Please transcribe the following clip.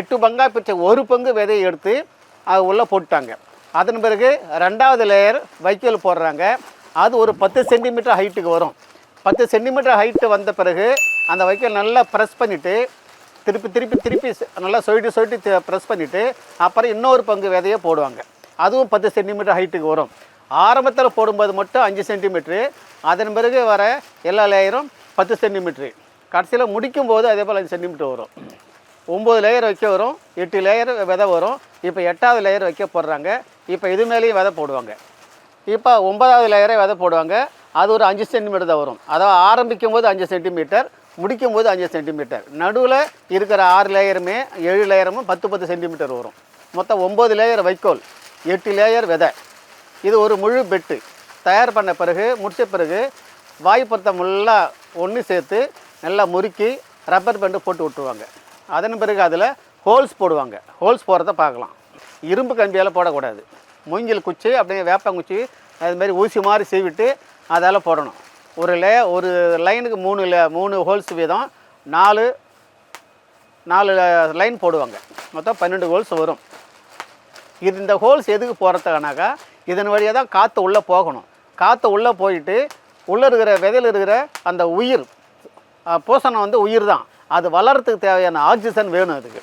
எட்டு பங்காக பிரித்த ஒரு பங்கு விதையை எடுத்து அது உள்ளே போட்டாங்க அதன் பிறகு ரெண்டாவது லேயர் வைக்கோல் போடுறாங்க. அது ஒரு பத்து சென்டிமீட்டர் ஹைட்டுக்கு வரும். பத்து சென்டிமீட்டர் ஹைட்டு வந்த பிறகு அந்த வைக்கோல் நல்லா ப்ரெஸ் பண்ணிவிட்டு திருப்பி திருப்பி திருப்பி ச- நல்லா சொயிட்டு சொயிட்டு ப்ரெஸ் பண்ணிவிட்டு அப்புறம் இன்னொரு பங்கு விதையை போடுவாங்க. அதுவும் பத்து சென்டிமீட்டர் ஹைட்டுக்கு வரும். ஆரம்பத்தில் போடும்போது மட்டும் அஞ்சு சென்டிமீட்ரு அதன் பிறகு வர எல்லா லேயரும் பத்து சென்டிமீட்ரு கடைசியில் முடிக்கும் போது அதே போல் அஞ்சு சென்டிமீட்டர் வரும். ஒம்பது லேயர் வைக்க வரும் எட்டு லேயர் விதை வரும். இப்போ எட்டாவது லேயர் வைக்க போடுறாங்க இப்போ இது மேலேயும் விதை போடுவாங்க. இப்போ ஒன்பதாவது லேயரே விதை போடுவாங்க. அது ஒரு அஞ்சு சென்டிமீட்டர் தான் வரும். அதாவது ஆரம்பிக்கும் போது அஞ்சு சென்டிமீட்டர் முடிக்கும் போது அஞ்சு சென்டிமீட்டர் நடுவில் இருக்கிற ஆறு லேயருமே ஏழு லேயரும் பத்து பத்து சென்டிமீட்டர் வரும். மொத்தம் ஒம்பது லேயர் வைக்கோல் எட்டு லேயர் விதை. இது ஒரு முழு பெட்டு தயார் பண்ண பிறகு முடிச்ச பிறகு வாய்ப்பத்தை ஃபுல்லாக ஒன்று சேர்த்து நல்லா முறுக்கி ரப்பர் பேண்டு போட்டு விட்டுருவாங்க. அதன் பிறகு அதில் ஹோல்ஸ் போடுவாங்க. ஹோல்ஸ் போகிறத பார்க்கலாம். இரும்பு கம்பியால் போடக்கூடாது. மூங்கில் குச்சி அப்படியே வேப்பங்குச்சி அது மாதிரி ஊசி மாதிரி சீவிட்டு அதால் போடணும். ஒரு லே ஒரு லைனுக்கு மூணு லே மூணு ஹோல்ஸ் வீதம் நாலு நாலு லைன் போடுவாங்க. மொத்தம் பன்னெண்டு ஹோல்ஸ் வரும். இது இந்த ஹோல்ஸ் எதுக்கு போகிறதுக்கானாக்கா இதன் வழியாக தான் காற்று உள்ளே போகணும். காற்று உள்ளே போயிட்டு உள்ளே இருக்கிற விதையில் இருக்கிற அந்த உயிர் பூசணம் வந்து உயிர் தான் அது வளர்றதுக்கு தேவையான ஆக்சிஜன் வேணும் அதுக்கு.